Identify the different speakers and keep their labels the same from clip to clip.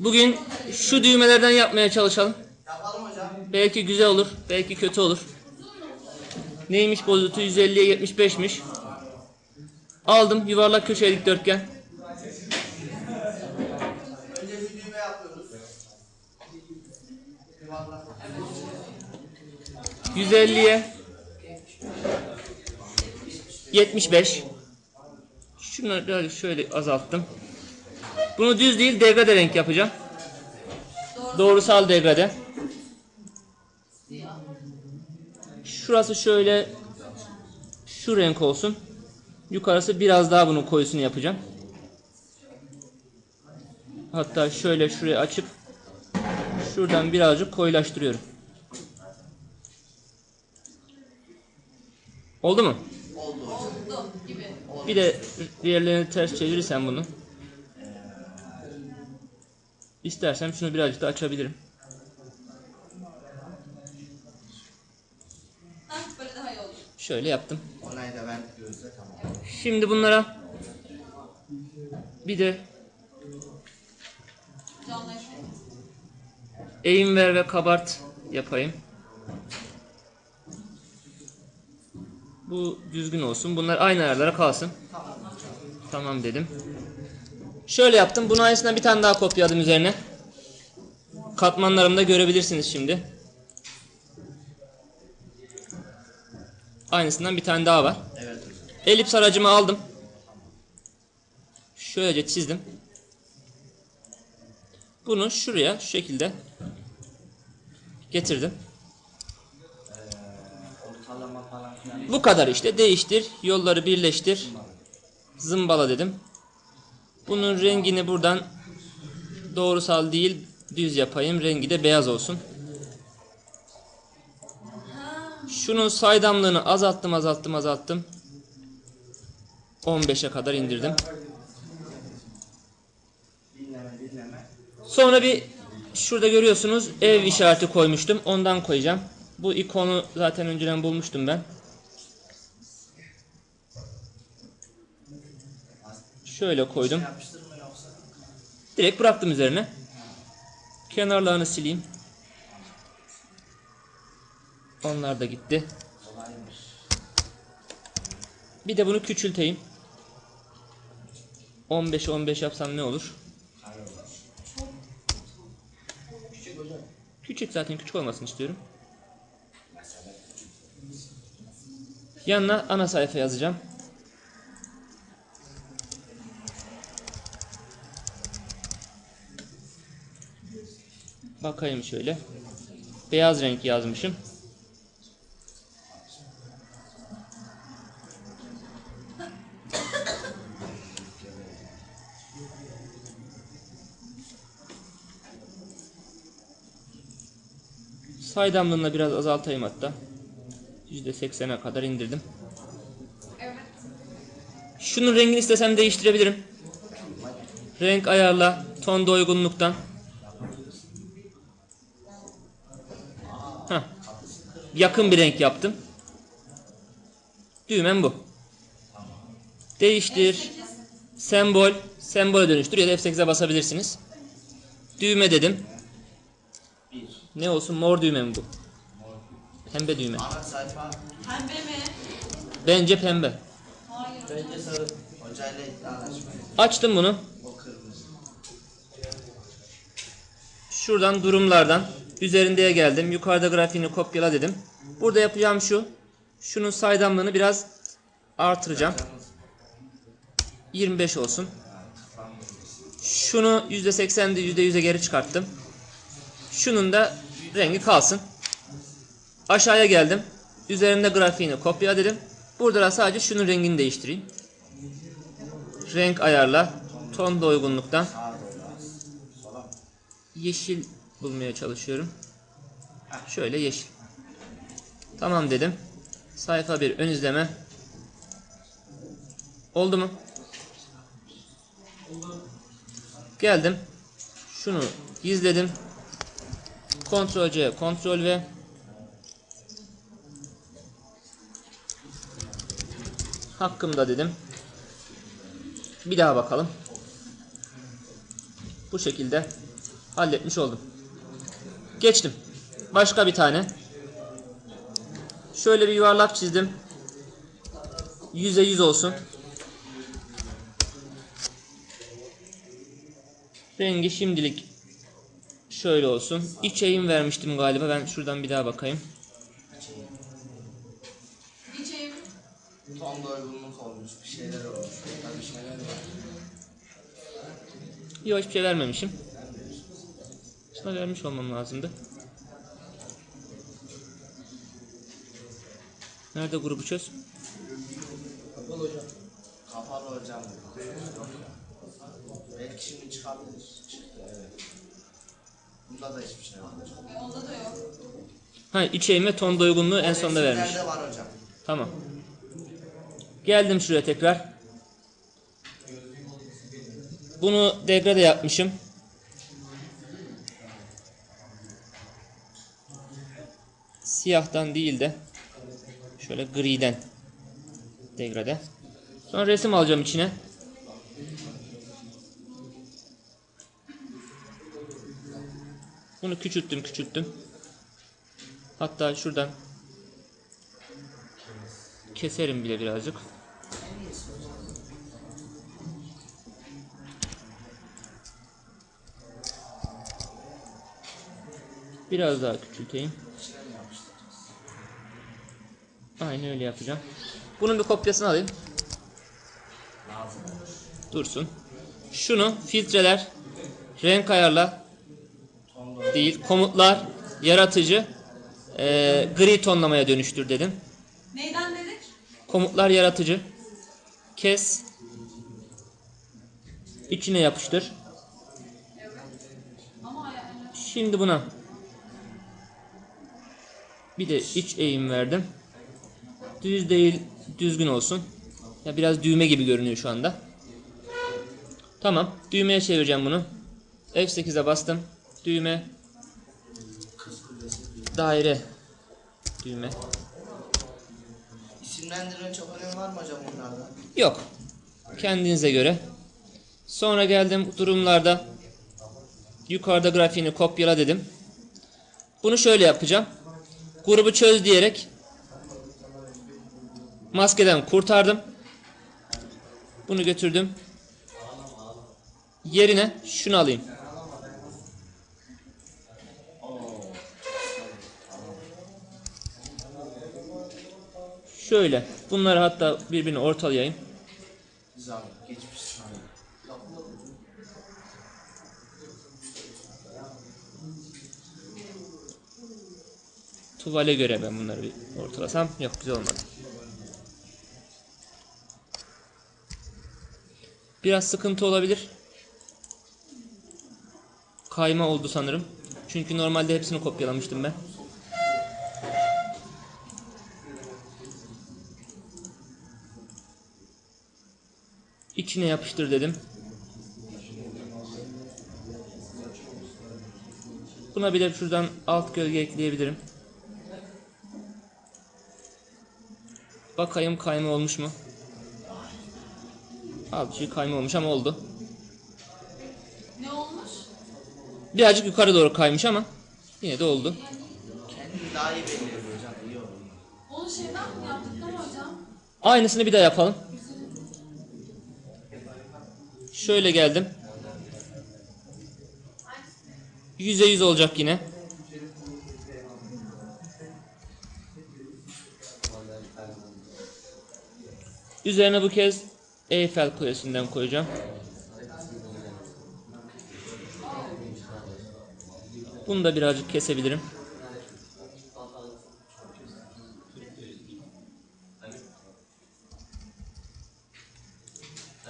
Speaker 1: Bugün şu düğmelerden yapmaya çalışalım. Belki güzel olur, belki kötü olur. Neymiş bozutu 150'ye 75'miş. Aldım yuvarlak köşe dikdörtgen.
Speaker 2: Önce bir düğme yapıyoruz. Yuvarlak.
Speaker 1: 150'ye 75. Şunları şöyle azalttım. Bunu düz değil degrade renk yapacağım. Doğrusal degrade. Şurası şöyle şu renk olsun. Yukarısı biraz daha bunun koyusunu yapacağım. Hatta şöyle şuraya açıp şuradan birazcık koyulaştırıyorum. Oldu mu?
Speaker 2: Oldu.
Speaker 1: Bir de diğerlerini ters çevirirsen bunu. İstersem şunu birazcık da açabilirim.
Speaker 3: Hah, böyle daha iyi olur.
Speaker 1: Şöyle yaptım.
Speaker 2: Onayı da ben gözle tamam.
Speaker 1: Şimdi bunlara bir de eğim ver ve kabart yapayım. Bu düzgün olsun. Bunlar aynı ayarlara kalsın. Tamam dedim. Şöyle yaptım. Bunun aynısından bir tane daha kopyaladım üzerine. Katmanlarımda görebilirsiniz şimdi. Aynısından bir tane daha var.
Speaker 2: Evet.
Speaker 1: Elips aracımı aldım. Şöylece çizdim. Bunu şuraya şu şekilde getirdim.
Speaker 2: Filan.
Speaker 1: Bu kadar işte. Değiştir. Yolları birleştir. Zımbala dedim. Bunun rengini buradan doğrusal değil düz yapayım. Rengi de beyaz olsun. Şunun saydamlığını azalttım azalttım azalttım. 15'e kadar indirdim. Sonra bir şurada görüyorsunuz ev işareti koymuştum. Ondan koyacağım. Bu ikonu zaten önceden bulmuştum ben. Şöyle koydum.
Speaker 2: Yapıştırma yoksa.
Speaker 1: Direkt bıraktım üzerine. Kenarlarını sileyim. Onlar da gitti. Bir de bunu küçülteyim. 15 15 yapsam ne olur?
Speaker 2: Küçük
Speaker 1: zaten küçük olmasını istiyorum. Yanına ana sayfa yazacağım. Bakayım şöyle. Beyaz renk yazmışım. Saydamlığını da biraz azaltayım hatta. %80'e kadar indirdim. Şunun rengini istesem değiştirebilirim. Renk ayarla, ton doygunluktan. Yakın bir renk yaptım. Düğmem bu. Değiştir. Sembol. Sembole dönüştür ya da F8'e basabilirsiniz. Düğme dedim. Ne olsun mor düğme mi bu? Pembe düğme.
Speaker 3: Pembe mi?
Speaker 1: Bence pembe.
Speaker 3: Hayır.
Speaker 2: Bence sarı. Hocayla.
Speaker 1: Açtım bunu. Şuradan durumlardan üzerindeye geldim. Yukarıda grafiğini kopyala dedim. Burada yapacağım şu. Şunun saydamlığını biraz artıracağım. 25 olsun. Şunu %80'de %100'e geri çıkarttım. Şunun da rengi kalsın. Aşağıya geldim. Üzerinde grafiğini kopyala dedim. Burada da sadece şunun rengini değiştireyim. Renk ayarla. Ton
Speaker 2: mı?
Speaker 1: yeşil bulmaya çalışıyorum. Şöyle yeşil. Tamam dedim. Sayfa 1 ön izleme. Oldu mu? Geldim. Şunu gizledim. Ctrl C, Ctrl V. Hakkımda dedim. Bir daha bakalım. Bu şekilde halletmiş oldum. Geçtim. Başka bir tane. Şöyle bir yuvarlak çizdim. Yüze yüz olsun. Rengi şimdilik şöyle olsun. İç eğim vermiştim galiba. Ben şuradan bir daha bakayım.
Speaker 3: İçeyim.
Speaker 2: Ton doygunluk olmuş. Bir şeyler olmuş. Bir şeyler var.
Speaker 1: Yok hiçbir şey vermemişim. Sana vermiş olmam lazımdı. Nerede grubu çöz?
Speaker 2: Kapalı hocam. Belki şimdi çıkabilir. Çıktı evet. Bunda da hiçbir şey var hocam.
Speaker 3: E, onda da yok.
Speaker 1: Ha iç ton doygunluğu en sonda vermiş.
Speaker 2: Eksikler de var hocam.
Speaker 1: Tamam. Geldim şuraya tekrar. Bunu degrade yapmışım. Siyahtan değil de şöyle griden degrade. Sonra resim alacağım içine. Bunu küçülttüm küçülttüm. Hatta şuradan keserim bile birazcık. Biraz daha küçülteyim. Aynı öyle yapacağım. Bunun bir kopyasını alayım. Dursun. Şunu filtreler, renk ayarla değil, komutlar, yaratıcı, eee, gri tonlamaya dönüştür dedim.
Speaker 3: Neyden dedik?
Speaker 1: Komutlar yaratıcı. Kes. İçine yapıştır.
Speaker 3: Evet. Ama yani.
Speaker 1: Şimdi buna bir de iç eğim verdim. Düz değil, düzgün olsun. Ya biraz düğme gibi görünüyor şu anda. Tamam, düğmeye çevireceğim bunu. F8'e bastım. Düğme. Daire. Düğme.
Speaker 2: İsimlendirme çok önemi var mı hocam bunlarda?
Speaker 1: Yok. Kendinize göre. Sonra geldim durumlarda yukarıda grafiğini kopyala dedim. Bunu şöyle yapacağım. Grubu çöz diyerek maskeden kurtardım. Bunu götürdüm. Yerine şunu alayım. Şöyle. Bunları hatta birbirine ortalayayım. Tuvale göre ben bunları bir ortalasam. Yok güzel olmadı. Biraz sıkıntı olabilir. Kayma oldu sanırım. Çünkü normalde hepsini kopyalamıştım ben. İçine yapıştır dedim. Buna bir de şuradan alt gölge ekleyebilirim. Bakayım kayma olmuş mu? Abi şey kayma olmuş ama oldu.
Speaker 3: Ne olmuş?
Speaker 1: Birazcık yukarı doğru kaymış ama yine de oldu.
Speaker 2: Kendini daha iyi belli ediyor hocam. İyi oldu.
Speaker 3: Onu şeyden mi yaptık değil mi hocam?
Speaker 1: Aynısını bir daha yapalım. Şöyle geldim. Yüze yüz olacak yine. Üzerine bu kez Eyfel Kulesi'nden koyacağım. Bunu da birazcık kesebilirim.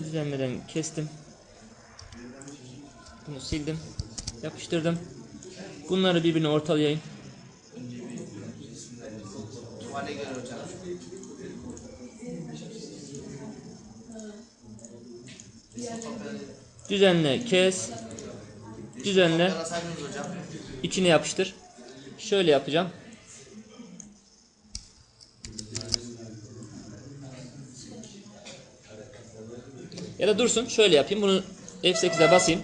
Speaker 1: Düzenmeden kestim. Bunu sildim. Yapıştırdım. Bunları birbirine ortalayayım.
Speaker 2: Tuvale göre hocam.
Speaker 1: Düzenle kes. Düzenle içine yapıştır. Şöyle yapacağım. Ya da dursun şöyle yapayım. Bunu F8'e basayım.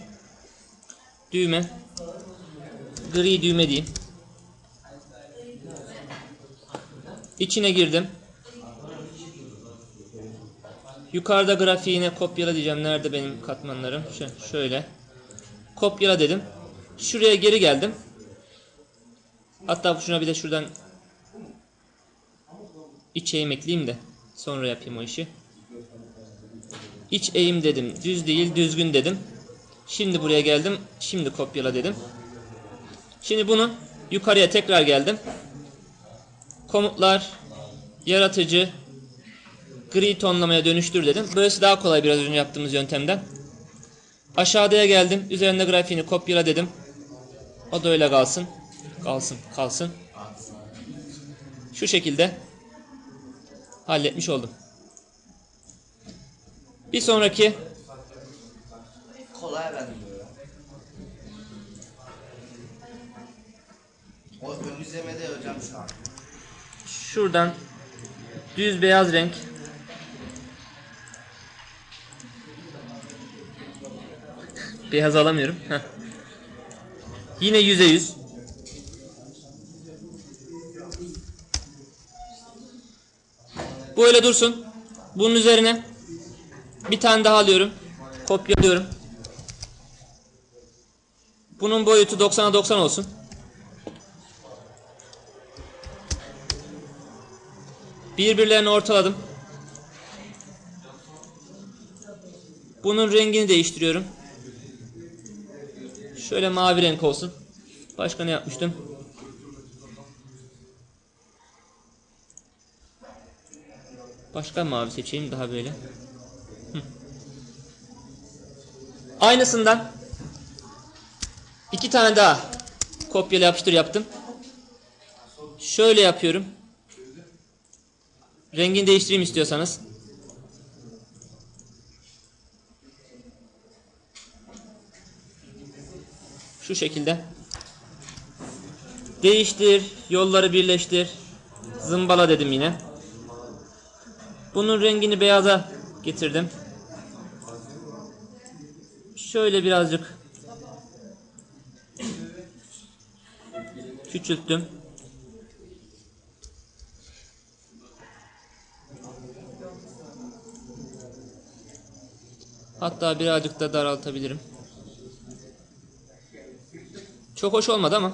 Speaker 1: düğme gri düğme diyeyim. İçine girdim. Yukarıda grafiğine kopyala diyeceğim. Nerede benim katmanlarım? Şö- şöyle. Kopyala dedim. Şuraya geri geldim. Hatta şuna bir de şuradan iç eğim ekleyeyim de sonra yapayım o işi. İç eğim dedim. Düz değil, düzgün dedim. Şimdi buraya geldim. Şimdi kopyala dedim. Şimdi bunu yukarıya tekrar geldim. Komutlar, yaratıcı, gri tonlamaya dönüştür dedim. Böylesi daha kolay biraz önce yaptığımız yöntemden. Aşağıya geldim. Üzerinde grafiğini kopyala dedim. O da öyle kalsın. Kalsın, kalsın. Şu şekilde halletmiş oldum. Bir sonraki
Speaker 2: Kolay ya. O ön izlemede hocam şu an.
Speaker 1: şuradan düz beyaz renk beyaz alamıyorum. Heh. Yine yüze yüz. Bu öyle dursun. Bunun üzerine bir tane daha alıyorum. Kopyalıyorum. Bunun boyutu 90'a 90 olsun. Birbirlerini ortaladım. Bunun rengini değiştiriyorum. Şöyle mavi renk olsun. Başka ne yapmıştım? Başka mavi seçeyim daha böyle. Hı. Aynısından iki tane daha kopyala yapıştır yaptım. Şöyle yapıyorum. Rengini değiştireyim istiyorsanız. Şu şekilde. Değiştir, yolları birleştir. Zımbala dedim yine. Bunun rengini beyaza getirdim. Şöyle birazcık küçülttüm. Hatta birazcık da daraltabilirim. Çok hoş olmadı ama.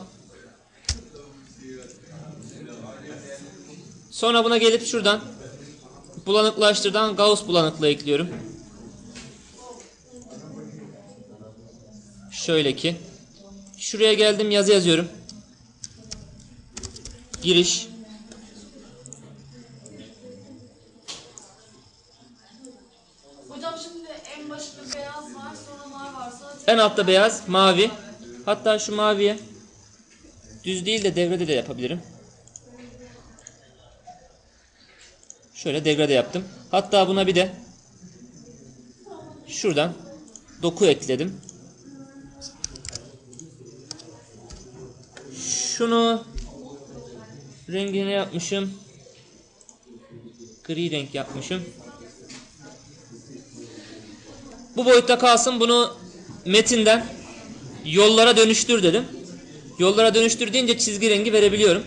Speaker 1: Sonra buna gelip şuradan bulanıklaştırdan Gauss bulanıklığı ekliyorum. Şöyle ki. Şuraya geldim yazı yazıyorum. Giriş.
Speaker 3: Hocam şimdi en başta beyaz var, sonra var, sonra
Speaker 1: En altta beyaz, mavi. Hatta şu maviye düz değil de degrade de yapabilirim. Şöyle degrade yaptım. Hatta buna bir de şuradan doku ekledim. Şunu rengini yapmışım. Gri renk yapmışım. Bu boyutta kalsın. Bunu metinden yollara dönüştür dedim. Yollara dönüştür deyince çizgi rengi verebiliyorum.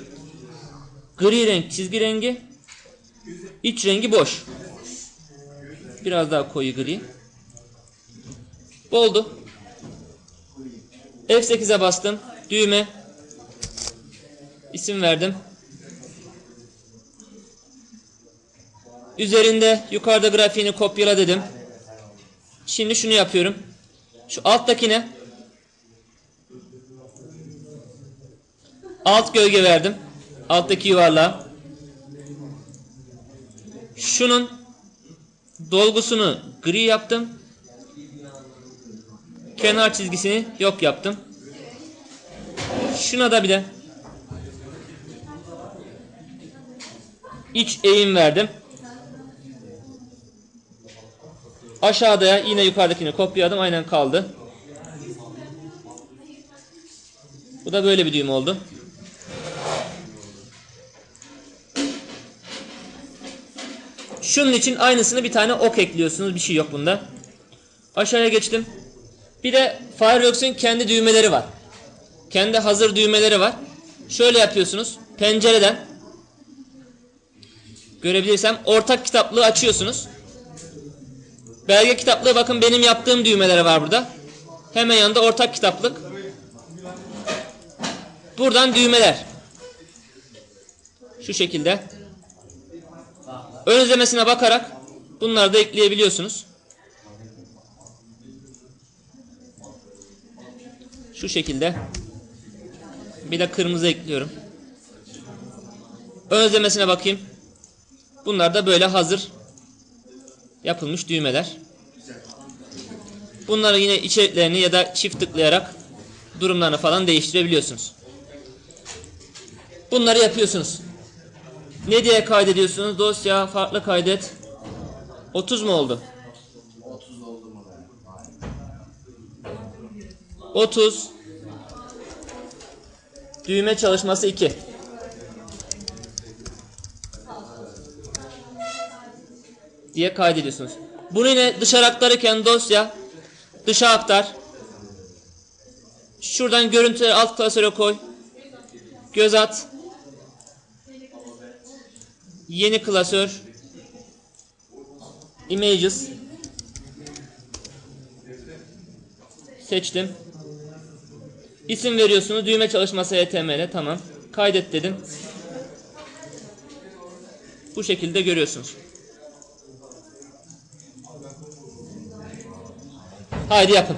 Speaker 1: Gri renk çizgi rengi. İç rengi boş. Biraz daha koyu gri. Bu oldu. F8'e bastım. Düğme. İsim verdim. Üzerinde yukarıda grafiğini kopyala dedim. Şimdi şunu yapıyorum. Şu alttakine alt gölge verdim. Alttaki yuvarlağa. Şunun dolgusunu gri yaptım. Kenar çizgisini yok yaptım. Şuna da bir de iç eğim verdim. Aşağıda yine yukarıdakini kopyaladım. Aynen kaldı. Bu da böyle bir düğüm oldu. Şunun için aynısını bir tane ok ekliyorsunuz. Bir şey yok bunda. Aşağıya geçtim. Bir de Fireworks'ün kendi düğmeleri var. Kendi hazır düğmeleri var. Şöyle yapıyorsunuz. Pencereden görebilirsem ortak kitaplığı açıyorsunuz. Belge kitaplığı bakın benim yaptığım düğmeleri var burada. Hemen yanında ortak kitaplık. Buradan düğmeler. Şu şekilde. Ön izlemesine bakarak bunları da ekleyebiliyorsunuz. Şu şekilde. Bir de kırmızı ekliyorum. Ön izlemesine bakayım. Bunlar da böyle hazır yapılmış düğmeler. Bunları yine içeriklerini ya da çift tıklayarak durumlarını falan değiştirebiliyorsunuz. Bunları yapıyorsunuz. Ne diye kaydediyorsunuz? Dosya farklı kaydet. 30 mu oldu?
Speaker 2: 30 oldu mu ben?
Speaker 1: 30 düğme çalışması 2 diye kaydediyorsunuz. Bunu yine dışarı aktarırken dosya dışa aktar. Şuradan görüntüleri alt klasöre koy. Göz at. Yeni klasör. Images. Seçtim. İsim veriyorsunuz. Düğme çalışması HTML. Tamam. Kaydet dedim. Bu şekilde görüyorsunuz. Haydi yapın.